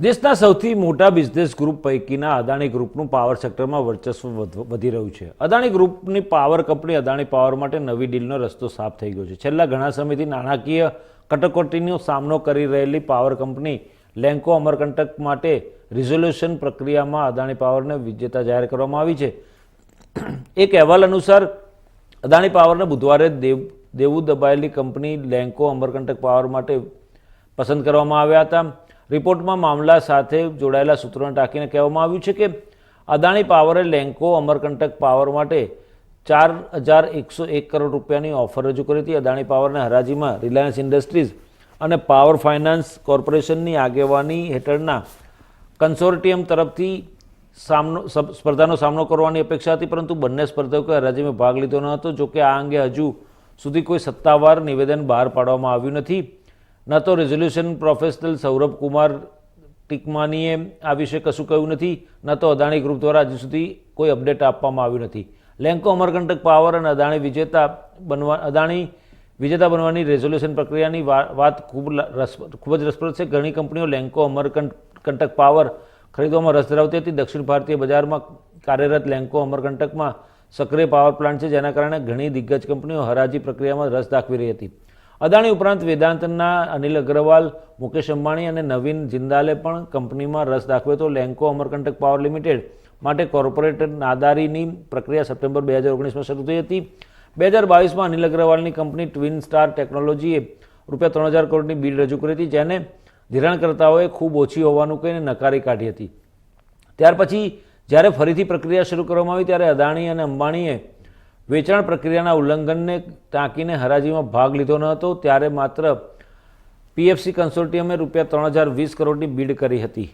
દેશના સૌથી મોટા બિઝનેસ ગ્રુપ પૈકીના અદાણી ગ્રુપનું પાવર સેક્ટરમાં વર્ચસ્વ વધ- રહ્યું છે. અદાણી ગ્રુપની પાવર કંપની અદાણી પાવર માટે નવી ડીલનો રસ્તો સાફ થઈ ગયો છે. છેલ્લા ઘણા સમયથી નાણાકીય કટોકટીનો સામનો કરી રહેલી પાવર કંપની લેન્કો અમરકંટક માટે રિઝોલ્યુશન પ્રક્રિયામાં અદાણી પાવરને વિજેતા જાહેર કરવામાં આવી છે. એક અહેવાલ અનુસાર, અદાણી પાવરને બુધવારે દેવ, દેવું દબાયેલી કંપની લેન્કો અમરકંટક પાવર માટે પસંદ કરવામાં આવ્યા હતા. રિપોર્ટમાં મામલા સાથે જોડાયેલા સૂત્રોને ટાંકીને કહેવામાં આવ્યું છે કે અદાણી પાવરે લેન્કો અમરકંટક પાવર માટે ચાર હજાર એકસો એક કરોડ રૂપિયાની ઓફર રજૂ કરી હતી. અદાણી પાવરને હરાજીમાં રિલાયન્સ ઇન્ડસ્ટ્રીઝ અને પાવર ફાઇનાન્સ કોર્પોરેશનની આગેવાની હેઠળના કન્સોર્ટિયમ તરફથી સામનો, સપ- સ્પર્ધાનો સામનો કરવાની અપેક્ષા હતી, પરંતુ બંને સ્પર્ધકોએ હરાજીમાં ભાગ લીધો ન હતો. જોકે આ અંગે હજુ સુધી કોઈ સત્તાવાર નિવેદન બહાર પાડવામાં આવ્યું નથી. ન તો રેઝોલ્યુશન પ્રોફેશનલ સૌરભ કુમાર ટિકમાનીએ આ વિશે કશું કહ્યું નથી, ન તો અદાણી ગ્રુપ દ્વારા હજુ સુધી કોઈ અપડેટ આપવામાં આવ્યું નથી. લેન્કો અમરકંટક પાવર અને અદાણી વિજેતા બનવા, અદાણી વિજેતા બનવાની રેઝોલ્યુશન પ્રક્રિયાની વાત ખૂબ ખૂબ જ રસપ્રદ છે. ઘણી કંપનીઓ લેન્કો અમરકંટક પાવર ખરીદવામાં રસ ધરાવતી હતી. દક્ષિણ ભારતીય બજારમાં કાર્યરત લેન્કો અમરકંટકમાં સક્રિય પાવર પ્લાન્ટ છે, જેના કારણે ઘણી દિગ્ગજ કંપનીઓ હરાજી પ્રક્રિયામાં રસ દાખવી રહી હતી. અદાણી ઉપરાંત વેદાંતના અનિલ અગ્રવાલ, મુકેશ અંબાણી અને નવીન જિંદાલે પણ કંપનીમાં રસ દાખવ્યો તો લેન્કો અમરકંટક પાવર લિમિટેડ માટે કોર્પોરેટ નાદારીની પ્રક્રિયા સપ્ટેમ્બર બે હજાર ઓગણીસમાં શરૂ થઈ હતી. બે હજાર બાવીસમાં અનિલ અગ્રવાલની કંપની ટ્વિન સ્ટાર ટેકનોલોજીએ રૂપિયા ત્રણ હજાર કરોડની બિલ રજૂ કરી હતી, જેને ધિરાણકર્તાઓએ ખૂબ ઓછી હોવાનું કહીને નકારી કાઢી હતી. ત્યાર પછી જ્યારે ફરીથી પ્રક્રિયા શરૂ કરવામાં આવી, ત્યારે અદાણી અને અંબાણીએ વેચાણ પ્રક્રિયાના ઉલ્લંઘનને ટાંકીને હરાજીમાં ભાગ લીધો ન હતો, ત્યારે માત્ર પીએફસી કન્સોર્ટિયમે રૂપિયા ત્રણ હજાર વીસ કરોડની બીડ કરી હતી.